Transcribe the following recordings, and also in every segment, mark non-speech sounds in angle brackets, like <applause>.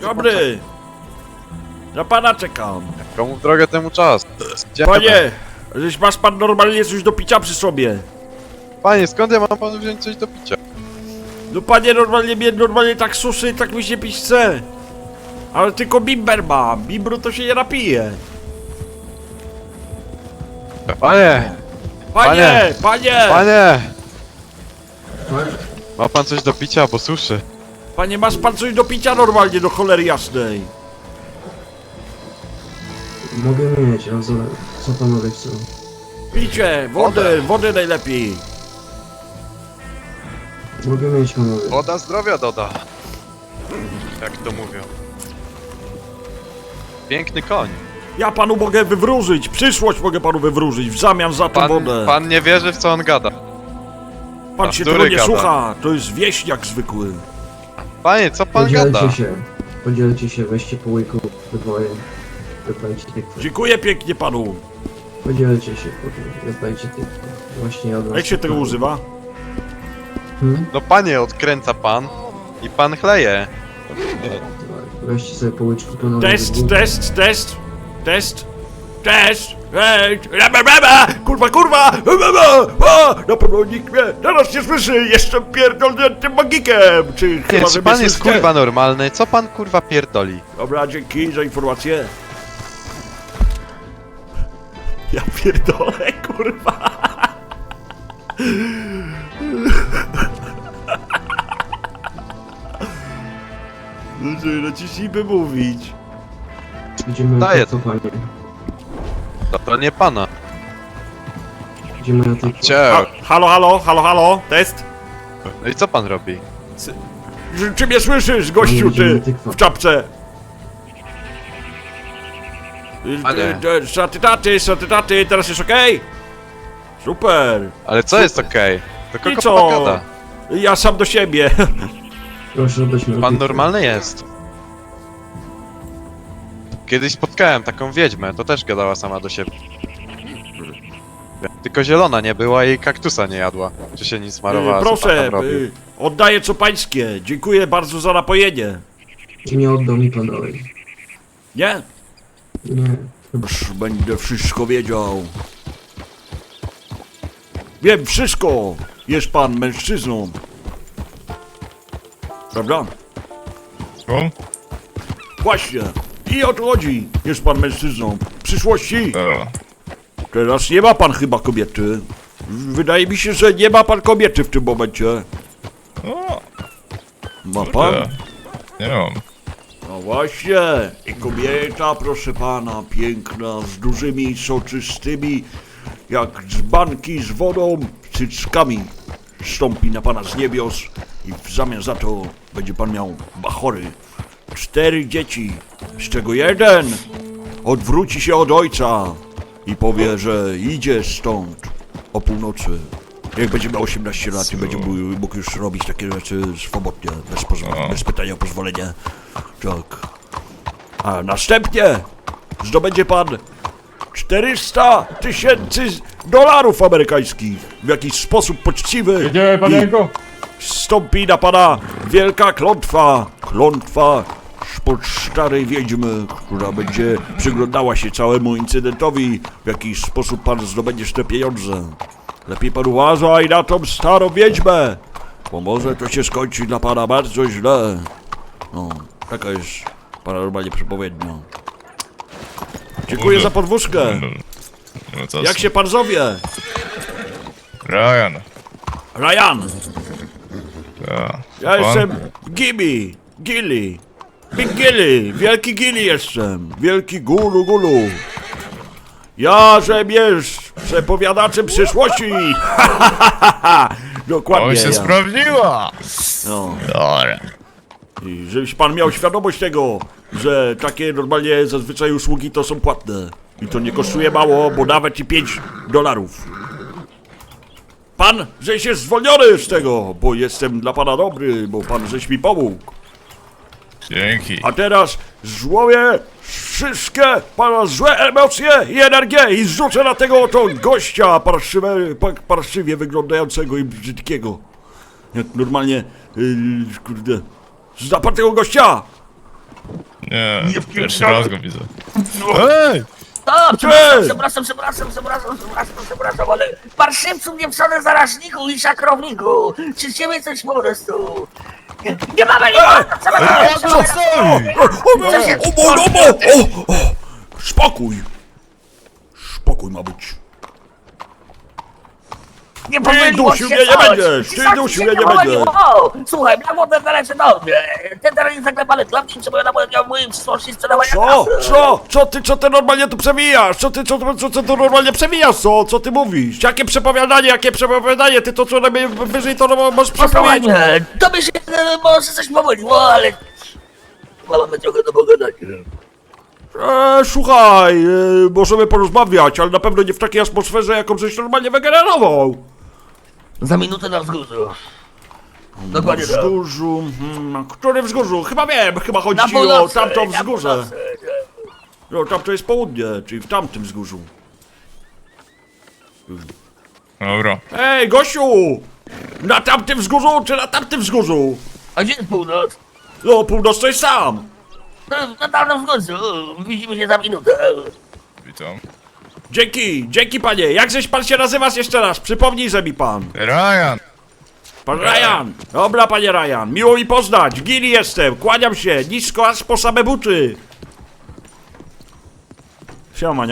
Dobry! Na pana czekam. Komu w drogę temu czas? Gdzie Panie, żeś masz pan normalnie coś do picia przy sobie. Panie, skąd ja mam panu wziąć coś do picia? No panie, normalnie mnie normalnie tak suszy, tak mi się pić chce. Ale tylko bimber mam. Bimbru to się nie napije. Panie! Panie, panie! Panie! Ma pan coś do picia, bo suszy. Panie, masz pan coś do picia normalnie, do cholery jasnej. Mogę mieć, a co, co panowie chcą? Picie, wody, wody najlepiej. Mogę mieć panowie. Woda zdrowia doda. Jak to mówią. Piękny koń. Ja panu mogę wywróżyć, przyszłość mogę panu wywróżyć w zamian za tą Pan, wodę. pan nie wierzy w co on gada. Pan a się tego nie gada? słucha, to jest wieśniak zwykły. Panie, co pan Podzielcie gada? się. Podzielcie się, weźcie po łyku, we dwoje. Rozdajcie tych. Dziękuję pięknie panu. Podzielcie się, rozdajcie tych. Właśnie od. Jak się tego używa? Hmm? No panie, odkręca pan i pan chleje. Weźcie sobie po łyczku panowie. Test, test, test, test, test, ej, raba, raba, kurwa, kurwa, raba, o, na pewno nikt mnie teraz nie słyszy, jestem pierdolniętym magikiem, czy Nie, chyba, czy że pan jest słyszycie? kurwa normalny? Co pan kurwa pierdoli? Dobra, dzięki za informację. Ja pierdolę, kurwa. No co, naciśnijmy mówić. Idziemy Daję to cofanie. To, to nie pana. Idziemy na to Cie. Ha, halo, halo, halo, halo, test? No i co pan robi? Czy, czy mnie słyszysz, gościu, ty, w czapce? Panie. Szaty taty, szaty taty, teraz jest okej? Super. Ale co jest okej? To I kogo co? pan gada? Ja sam do siebie. <laughs> Proszę oddać mi Pan normalny jest. Kiedyś spotkałem taką wiedźmę, to też gadała sama do siebie. Tylko zielona nie była i kaktusa nie jadła. Czy się nic smarowała, co pan Proszę, tam robił? y, oddaję co pańskie. Dziękuję bardzo za napojenie. Nie oddał mi panowie. Nie? Nie. Już będę wszystko wiedział. Wiem wszystko. Jest pan mężczyzną. Prawda? Słucham? Właśnie. I o to chodzi. Jest pan mężczyzną. W przyszłości. Teraz nie ma pan chyba kobiety. Wydaje mi się, że nie ma pan kobiety w tym momencie. O, Ma pan? kurde. Nie mam. No właśnie. I kobieta, proszę pana, piękna, z dużymi, soczystymi, jak dzbanki z wodą, cyckami. Stąpi na pana z niebios i w zamian za to będzie pan miał bachory. Cztery dzieci, z czego jeden odwróci się od ojca i powie, że idzie stąd o północy. Jak będzie miał 18 lat i będzie mógł, mógł już robić takie rzeczy swobodnie, bez, pozw- O. bez pytania o pozwolenie. Tak. A następnie zdobędzie pan 400 tysięcy dolarów amerykańskich w jakiś sposób poczciwy. Idziemy, i panienko? Stąpi na pana wielka klątwa, klątwa spod starej wiedźmy, która będzie przyglądała się całemu incydentowi, w jaki sposób pan zdobędziesz te pieniądze. Lepiej pan uważaj na tą starą wiedźmę, bo może to się skończy dla pana bardzo źle. No, taka jest paranormalnie przepowiednia. Dziękuję za podwózkę. No to Jak się pan zowie? Ryan. Ryan. Ja, Ja Pan? jestem Gibi, Gilly, Big Gilly, wielki Gilly jestem, wielki gulu gulu. Ja, że wiesz, przepowiadaczem przyszłości. Dokładnie O, się ja. sprawdziła! No. Dobra. I żebyś pan miał świadomość tego, że takie normalnie zazwyczaj usługi to są płatne. I to nie kosztuje mało, bo nawet i 5 dolarów. Pan, żeś jest zwolniony z tego, bo jestem dla pana dobry, bo pan żeś mi pomógł. Dzięki. A teraz złowię wszystkie pana złe emocje i energię i zrzucę na tego oto gościa parszywe, pa- parszywie wyglądającego i brzydkiego. Jak normalnie, yy, kurde, zna pan tego gościa? Nie, Nie pierwszy raz go widzę. No. Ej! A, przepraszam, przepraszam, przepraszam, przepraszam, przepraszam, przepraszam, ale parszywcu nieprzony zarażniku i szakrowniku, czy ciebie coś po prostu? Nie, mamy, Co się- o, o, o, o, o, Spokój. Spokój ma być. Nie pomyliło dusił się mnie nie coś. będziesz, ty Coś dusił się mnie nie pomyliło. będziesz. O, Słuchaj, Blackwater należy do mnie, ten teren jest zaklepany dla mnie, przypomina moją moim przyszłości sprzedawania Co? kasy. Co? Co ty, co ty normalnie tu przewijasz? Co ty, co, co, co ty normalnie przewijasz, co? Co ty mówisz? Jakie przepowiadanie, jakie przepowiadanie? Ty to co najmniej wyżej to no, możesz Posłuchaj przepowiedzieć? mnie, tobie się e, może coś pomyliło, ale... Mamy trochę do pogadania. E, słuchaj, e, możemy porozmawiać, ale na pewno nie w takiej atmosferze, jaką żeś normalnie wygenerował. Za minutę na wzgórzu. Dokładnie tak. Wzgórzu, hmm, na którym wzgórzu? Chyba wiem, chyba chodzi Na ci o północy, tamto na wzgórze. północy. No, tamto jest południe, czyli w tamtym wzgórzu. Dobra. Ej, gościu! Na tamtym wzgórzu, czy na tamtym wzgórzu? A gdzie jest północ? No, północny jest sam. No, Na dawnym wzgórzu. Widzimy się za minutę. Witam. Dzięki, dzięki panie. Jak żeś pan się nazywasz jeszcze raz? Przypomnijże mi pan. Ryan! Pan Ryan. Dobra, panie Ryan. Miło mi poznać. Gili jestem. Kłaniam się. Nisko aż po same buty. Siema,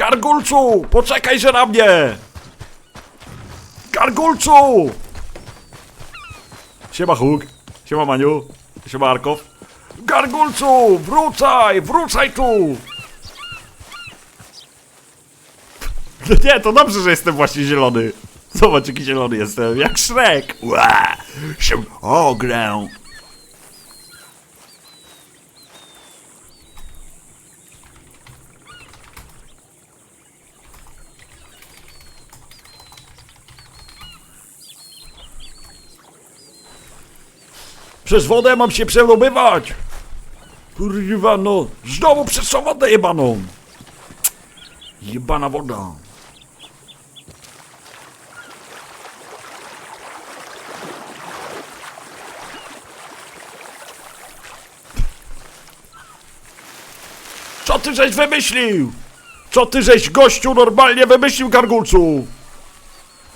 Gargulcu! Poczekajże na mnie! Gargulcu! Siema Huk, siema Maniu, siema Arkow. Gargulcu, wrócaj, wrócaj tu! Nie, to dobrze, że jestem właśnie zielony. Zobacz, jaki zielony jestem, jak Shrek. Ła, się ogrę. Przez wodę mam się przerobywać! Kurwa no, znowu przez tą wodę jebaną! Jebana woda. Co ty żeś wymyślił? Co ty żeś gościu normalnie wymyślił, gargulcu?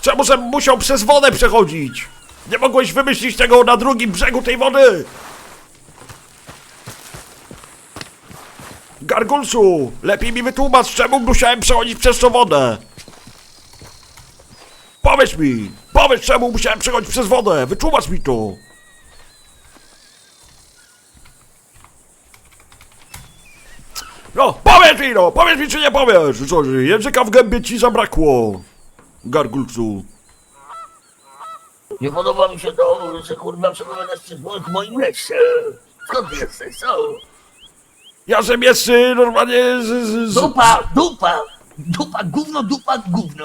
Czemu żem musiał przez wodę przechodzić? Nie mogłeś wymyślić tego na drugim brzegu tej wody! Gargulcu, lepiej mi wytłumacz, czemu musiałem przechodzić przez tą wodę. Powiedz mi, powiedz czemu musiałem przechodzić przez wodę, wytłumacz mi to. No, powiedz mi no, powiedz mi czy nie powiesz. Co, języka w gębie ci zabrakło. Gargulcu. Nie podoba mi się to, że kurwa przepowiadasz przez w moim lesie. Skąd ty jesteś, co? Ja że miejscy normalnie z, z, z... Dupa, dupa, dupa, gówno, dupa, gówno.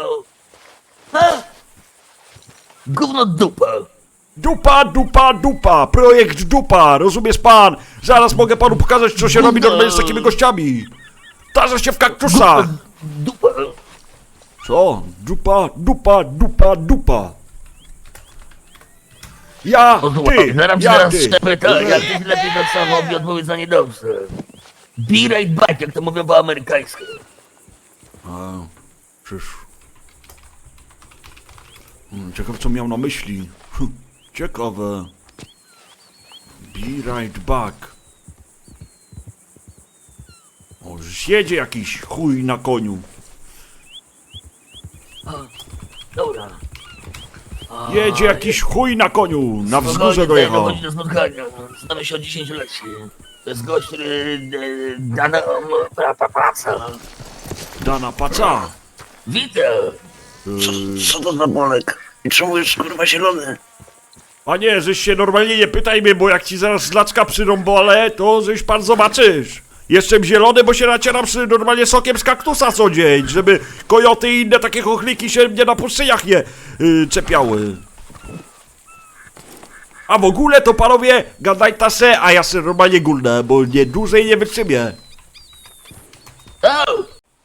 Ha? Gówno, dupa. Dupa, dupa, dupa, projekt dupa, rozumiesz pan? Zaraz mogę panu pokazać, co się robi normalnie z takimi gościami. Tarza się w kaktusach. Dupa. Co? Dupa, dupa, dupa, dupa. Ja, ty, zaraz ja, zaraz ty. pyta, jak ty samo mi odpowiedz na niedobrze. Be right back, jak to mówią po amerykańsku. A, czyż... Hmm, Ciekawe, co miał na myśli. Hm, Ciekawe. Be right back. O, jedzie jakiś chuj na koniu. Dobra. Jedzie jakiś chuj na koniu. Na wzgórze Spokojnie, dojechał. dochodzi do spotkania. Znamy się od 10 lat. To jest gość, który e, da nam pra, pra, pracę. Dana paca. Witam. Co to za bolek? I czemu jest kurwa zielony? A nie, żeś się normalnie nie pytaj mnie, bo jak ci zaraz zlaczka przyrąbole, to żeś pan zobaczysz. Jestem zielony, bo się nacieram normalnie sokiem z kaktusa co dzień, żeby kojoty i inne takie chochliki się mnie na pustyniach nie yy, czepiały. A w ogóle to panowie, gadaj ta se, a ja se normalnie gulnę, bo nie dłużej nie wytrzymię.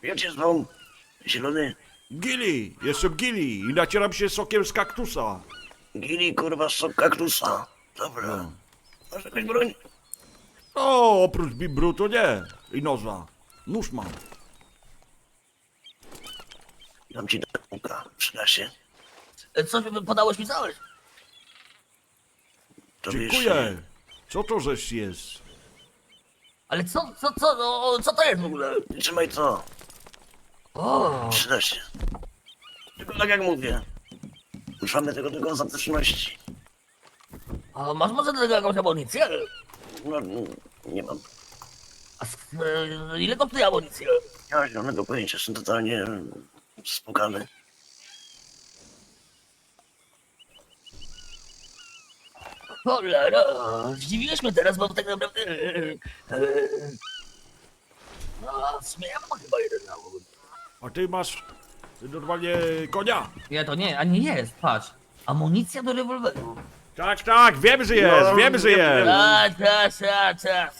Jak cię zwą? Zielony? Gili, jestem Gili i nacieram się sokiem z kaktusa. Gili, kurwa, sok kaktusa. Dobra. Masz jakąś broń? O, oprócz bibru to nie. I noża. Nóż mam. Dam ci do Przyda się. E, Coś podałeś mi coś? To Dziękuję. Co to żeś jest? Ale co, co, co, no, co to jest w ogóle? wiesz, Trzymaj to. O, Przyda się. Tylko tak jak mówię. Używamy tego tylko w ostateczności. a masz może do tego jakąś amunicję? No, nie mam. A e, ile kosztuje amunicja? Nie mam zielonego pojęcia, jestem totalnie spukany. Cholera, zdziwiłeś mnie teraz, bo tak naprawdę... e, e, No, w sumie ja mam chyba jeden nałóg. A ty masz normalnie konia. Nie, to nie, a nie jest, patrz. Amunicja do rewolweru. Tak, tak, wiem, że jest, No, wiem, że wiem, jest. Tak, tak, tak, tak.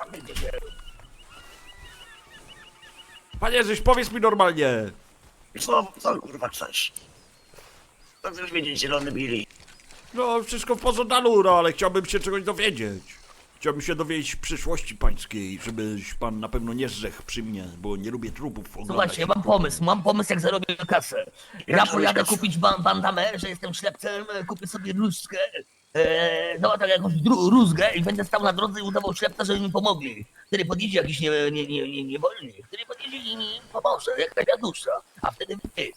Panie, żeś powiedz mi normalnie. Co, co kurwa chcesz? Co chcesz wiedzieć, zielony Billy? No, wszystko w pożądalu, no, ale chciałbym się czegoś dowiedzieć. Chciałbym się dowiedzieć przyszłości pańskiej, żebyś pan na pewno nie zdechł przy mnie, bo nie lubię trupów oglądać. Słuchajcie, mam pomysł, mam pomysł jak zarobię kasę. Ja Jak pojadę kasę? kupić ban bandamę, że jestem ślepcem, kupię sobie różdżkę, e, no tak jakąś dru- rózgę i będę stał na drodze i udawał ślepca, żeby mi pomogli. Wtedy podjedzie jakiś nie, nie, nie, nie, niewolnik, który podjedzie i mi pomoże, jak taka dusza. A wtedy wy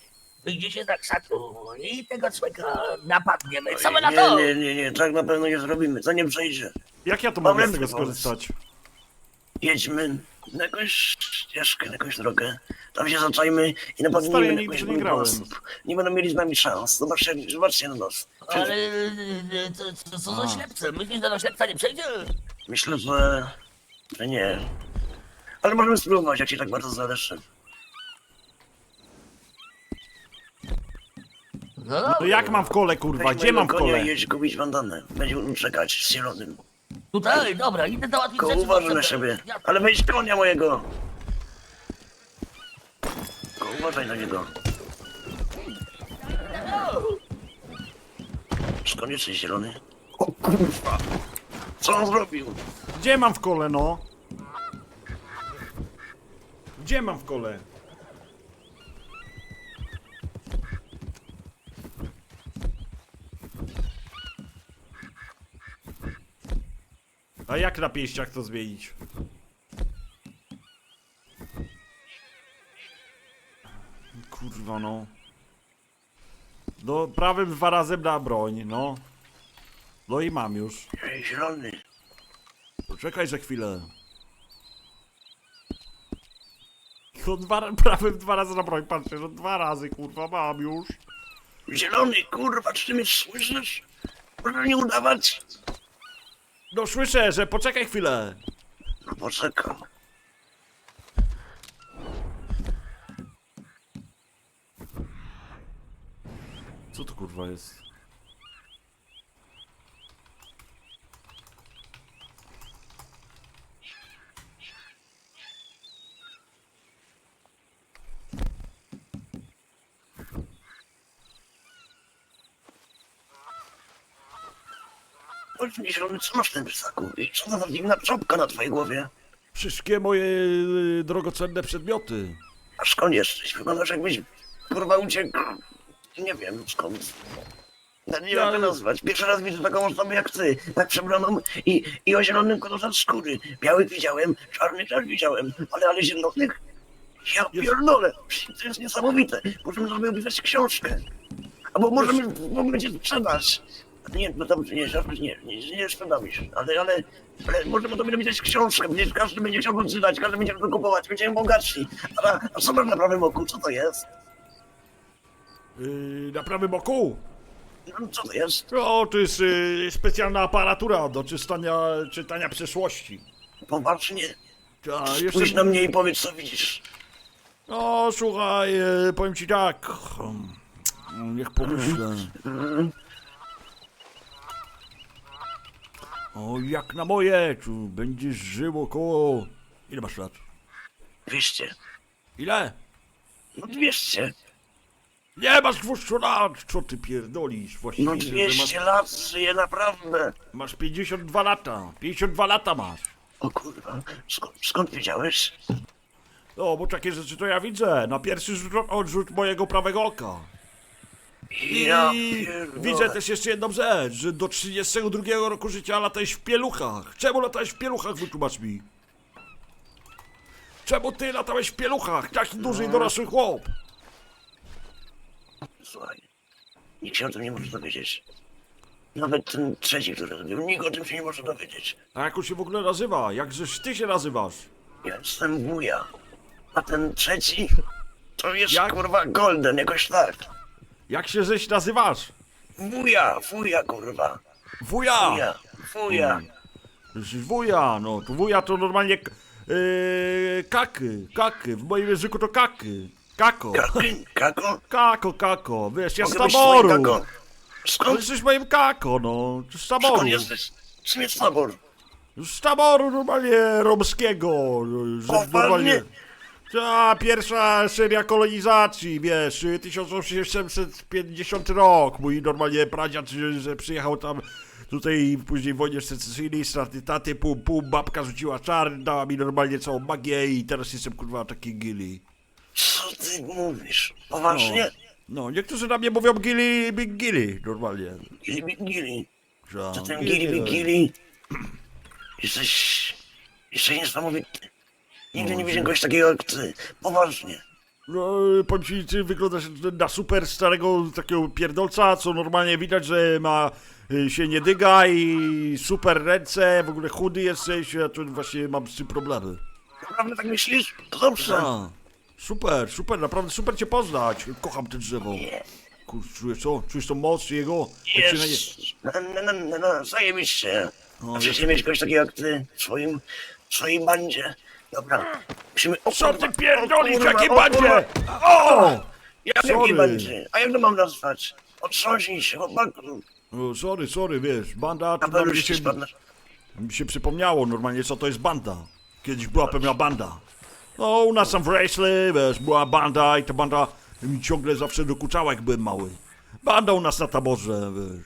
wyjdziecie za krzatu i tego człowieka napadniemy. Co my na to? Nie, nie, nie, nie, tak na pewno nie zrobimy, to nie przejdzie. Jak ja to Mam mogę z tego pomysł. skorzystać? Jedźmy na jakąś ścieżkę, na jakąś drogę. Tam się zaczajmy i napadniemy Stary, ja na nigdy jakiś nie grałem. osób. Nie będą mieli z nami szans. Zobaczcie, zobaczcie na nas. Ale e, co, co, za ślepcem? Myślisz, że na ślepca nie przejdzie? Myślę, że... że nie. Ale możemy spróbować, jak ci tak bardzo zależy. No, No jak mam w kole, kurwa, gdzie mam w konia kole? i jedź kupić bandanę. Będzie on czekać z zielonym. Tutaj, dobra, idę załatwić Tylko rzeczy uważaj na potrzebne. siebie. Ja- Ale weź konia mojego. Tylko uważaj na niego. Czy koniecznie zielony? O kurwa! Co on zrobił? Gdzie mam w kole, no? Gdzie mam w kole? A jak na pieściach to zmienić? Kurwa no. No prawym dwa razy na broń, no. No i mam już. Ej, zielony. Poczekaj za chwilę. No dwa, prawym dwa razy na broń, patrzcie, że dwa razy kurwa mam już. Zielony, kurwa, czy ty mnie słyszysz? Proszę nie udawać. No słyszę, że poczekaj chwilę. No poczekam. Co to kurwa jest? Powiedz mi, zielony, co masz w tym psaku? I co to za dziwna czopka na twojej głowie? Wszystkie moje y, drogocenne przedmioty. A skąd jesteś? Wyglądasz jakbyś, kurwa, uciekł... Nie wiem skąd. Nie Ja- to nazwać. Pierwszy raz widzę taką osobę jak ty, tak przebraną i, i o zielonym kolorze skóry. Białych widziałem, czarnych też widziałem, ale, ale zielonych? Ja pierdolę, to jest niesamowite. Możemy opisać książkę. Albo możemy w cię sprzedać. Nie, no to nie, nie, nie, nie, nie się, ale, ale, ale możemy sobie napisać książkę, przecież każdy będzie chciał go czytać, każdy będzie chciał kupować, będziemy bogatsi. A, a co masz na prawym oku, co to jest? Yy, na prawym oku. No, co to jest? O, to jest y, specjalna aparatura do czytania, czytania przeszłości. Poważnie. Ta, Spójrz jeszcze... na mnie i powiedz, co widzisz. No słuchaj, y, powiem ci tak. Hmm, Niech pomyślę. O, jak na moje, tu będziesz żył około... Ile masz lat? 200. Ile? No 200. Nie masz 200 lat! Co ty pierdolisz właściwie? No że 200 lat żyję naprawdę. Masz, masz 52 lata. 52 lata masz. O kurwa, skąd, skąd wiedziałeś? No, bo takie rzeczy to ja widzę. Na pierwszy rzut, odrzut mojego prawego oka. Ja I pierdolę. widzę też jeszcze jedną rzecz, że do 32 roku życia latałeś w pieluchach. Czemu latałeś w pieluchach, wytłumacz mi? Czemu ty latałeś w pieluchach? Taki duży i dorosły chłop. Słuchaj, nikt się o tym nie może dowiedzieć. Nawet ten trzeci, który zrobił, nikt o tym się nie może dowiedzieć. A jak on się w ogóle nazywa? Jakżeś ty się nazywasz? Ja jestem wuja. A ten trzeci to jest Jak? kurwa Golden, jakoś tak. Jak się żeś nazywasz? Wuja, wuja kurwa. Wuja! Wuja, wuja. Wuja, no to wuja to normalnie k- yy, kaky, kaky, w moim języku to kaky, kako, kako? kako, kako, wiesz, ja z Mogę być twoim taboru, kako? ale Skąd, jesteś moim kako, no, z taboru, skąd jesteś? Czym jest tabor? z taboru normalnie romskiego, że Poważnie? normalnie, ta pierwsza seria kolonizacji, wiesz, 1850 rok, mój normalnie pradziad, że, przyjechał tam tutaj później w wojnie secesyjnej, straty taty, pum, pum, babka rzuciła czar, dała mi normalnie całą magię i teraz jestem kurwa taki gili. Co ty mówisz? Poważnie? No, niektórzy na mnie mówią gili, big gili, normalnie. Gili, big gili. To ten gili, big gili. Jesteś... Jesteś niesamowity. Nigdy nie widziałem kogoś takiego jak ty. Poważnie. No, powiem ci, ty wyglądasz na super starego takiego pierdolca, co normalnie widać, że ma y, się nie dyga i super ręce, w ogóle chudy jesteś, ja tu właśnie mam z tym problemy. Naprawdę tak myślisz? To dobrze. A, super, super, naprawdę super cię poznać. Kocham te drzewo. Nie. Czujesz co? Czujesz tą moc jego? Jak się na nie- Jest. No, no, no, no, zajebiście. No, A przecież nie mieć kogoś takiego jak ty w swoim, w swoim bandzie. Dobra, musimy... O, Co ty kurwa, pierdolisz, kurwa, jakie o, bandzie? kurwa. O! Jak Sorry. jaki bandzie? A jak to mam nazwać? Otrząśnij się, chłopaku. o! Sorry, sorry, wiesz, banda, to nam Kapelusz się, ci spadł. mi się przypomniało normalnie, co to jest banda. Kiedyś była pewna banda. No, u nas tam w Rejsle, wiesz, była banda i ta banda mi ciągle zawsze dokuczała, jak byłem mały. Banda u nas na taborze, wiesz.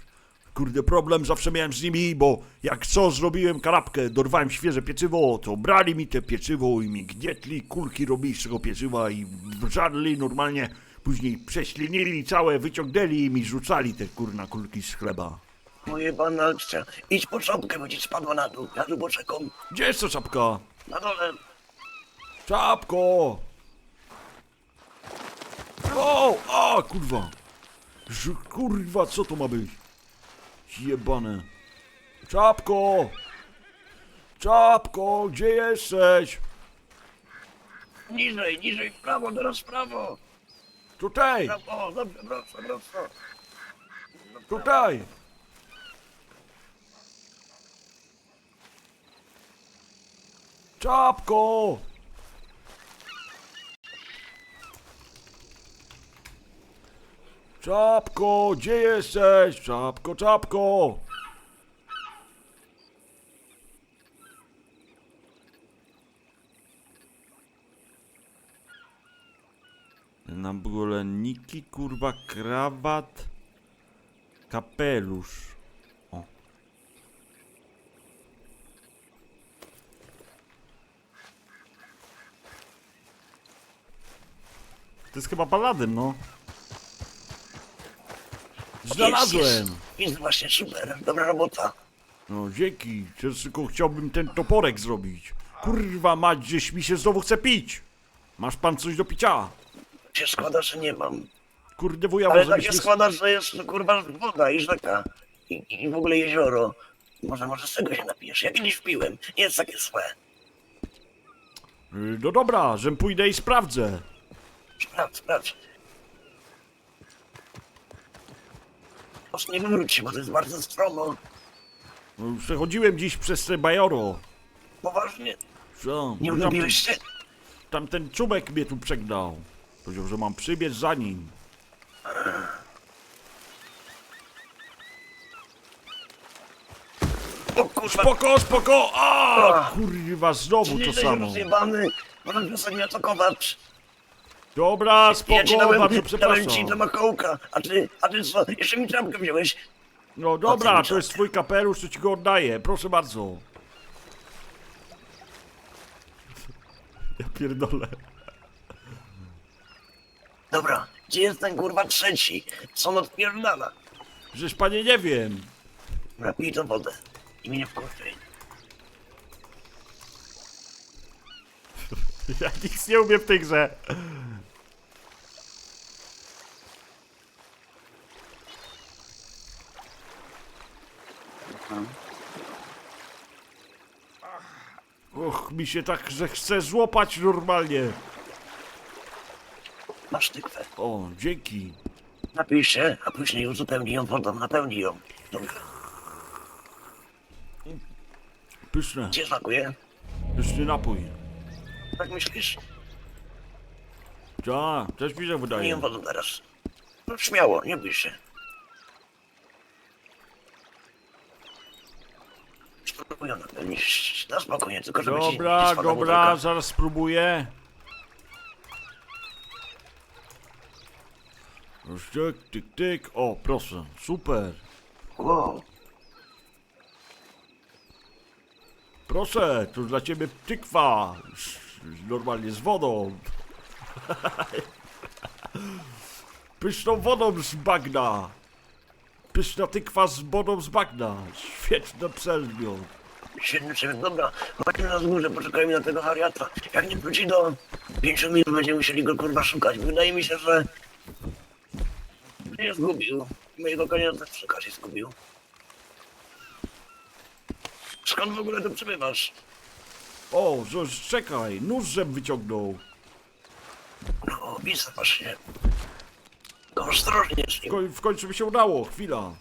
Kurde, problem zawsze miałem z nimi, bo jak co zrobiłem kanapkę, dorwałem świeże pieczywo, to brali mi te pieczywo i mi gnietli, kulki robili z tego pieczywa i żarli normalnie. Później prześlinili całe, wyciągnęli i mi rzucali te kurna kulki z chleba. Moje pana akcja. Idź po czapkę, bo ci spadła na dół. Ja tu poczekam. Gdzie jest ta czapka? Na dole. Czapko! O! A, kurwa! Ż- Kurwa, co to ma być? Jebane. Czapko! Czapko, gdzie jesteś? Niżej, niżej, w prawo, teraz w prawo. Tutaj, Prawo, dobrze, prosto, prosto. tutaj! Czapko! Czapko, gdzie jesteś? Czapko, czapko! Na ogóle niki, kurwa, krawat, kapelusz. O. To jest chyba paladyn, no. Znalazłem! Jest, jest. właśnie super, dobra robota. No dzięki, tylko chciałbym ten toporek zrobić. Kurwa mać, gdzieś mi się znowu chce pić. Masz pan coś do picia? Się składa, że nie mam. Kurde wuja, Ale może tak się byśmy... składa, że jest no, kurwa woda i rzeka. I, I w ogóle jezioro. Może, może z tego się napijesz. Ja kiedyś piłem. Nie jest takie złe. Y, No dobra, żem pójdę i sprawdzę. Sprawdź, sprawdź. Proszę nie się, bo to jest bardzo stromo. No, Przechodziłem dziś przez bajoro. Poważnie. Co? Nie Tam- utopiłeś się? Tamten czubek mnie tu przegnał. Powiedział, że mam przybiec za nim. O kurwa, Spoko, spoko! A, kurwa, znowu nie to jesteś samo. rozjebany. Sobie nie atakować. Dobra, Ja spoko, ci dałem, bardzo dałem ci przepraszam. do makołka, a ty, a ty co? Jeszcze mi czapkę wziąłeś. No dobra, to jest twój kapelusz, to ci go oddaję, proszę bardzo. Ja pierdolę. Dobra, gdzie jest ten kurwa trzeci? Co on odpierdala? Przecież panie nie wiem. Napij tą wodę i mnie nie wkurwaj. Ja nic nie umiem w tej grze. Och, mi się tak, że chce złapać normalnie. Masz tykwę. O, dzięki. Napij się, a później uzupełnij ją wodą, napełnij ją. Pyszne, Gdzie smakuje? pyszny napój. Tak myślisz? Ta, też mi się Nie wydaje. ją wodą teraz. No śmiało, nie bój się. Spróbuj ją napełnić. Na spokojnie, tylko żeby ci nie Dobra, dobra, zaraz spróbuję. Już tyk, tyk, tyk. O, proszę, super. Wow, Proszę, to dla ciebie tykwa. Sz- Normalnie z wodą. Pyszną wodą z bagna. Pyszna tykwa z wodą z bagna. Świetne przedmiot. świetny człowiek. Dobra, chodźmy na wzgórze, poczekajmy na tego wariata. Jak nie wróci do 5 minut, będziemy musieli go kurwa szukać. Wydaje mi się, że... Nie zgubił. Mojego konia też przy okazji zgubił. Skąd w ogóle tu przybywasz? O, że- czekaj, nóż żem wyciągnął. No, widzę właśnie. To ostrożnie z W, nim. w końcu mi się udało, chwila.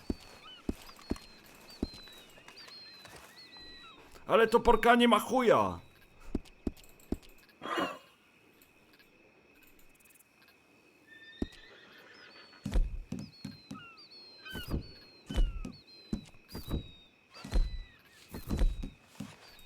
Ale to porka nie ma chuja.